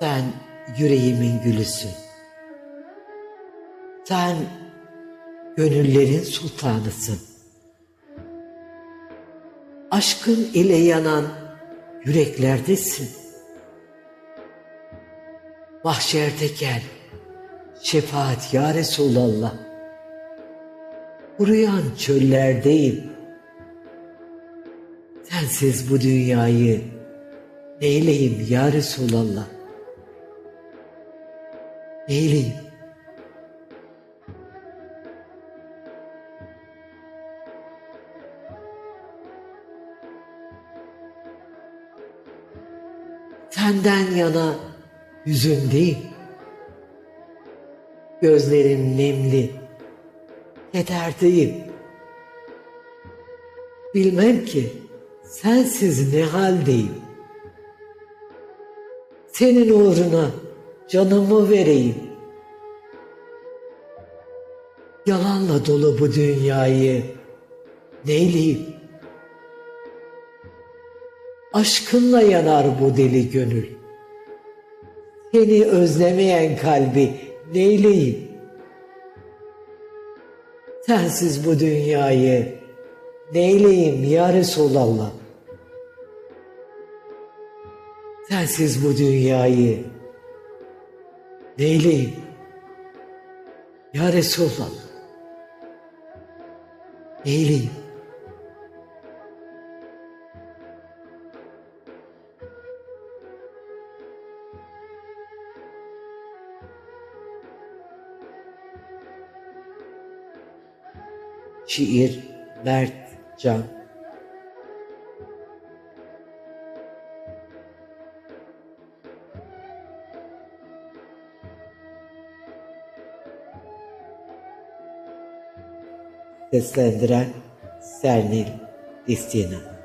Sen yüreğimin gülüsün. Sen gönüllerin sultanısın. Aşkın ile yanan yüreklerdesin. Mahşerde gel, şefaat ya Resulallah. Kuruyan çöllerdeyim. Sensiz bu dünyayı neyleyim ya Resulallah? Neyleyim? Senden yana hüzündeyim. Gözlerim nemli, kederdeyim. Bilmem ki sensiz ne haldeyim. Senin uğruna canımı vereyim. Yalanla dolu bu dünyayı neyleyim? Aşkınla yanar bu deli gönül. Seni özlemeyen kalbi neyleyim? Sensiz bu dünyayı neyleyim ya Resulallah? Sensiz bu dünyayı neyleyim? Ya Resulallah. Neyleyim? Şiir Mert Can Seslendiren Sernil Distina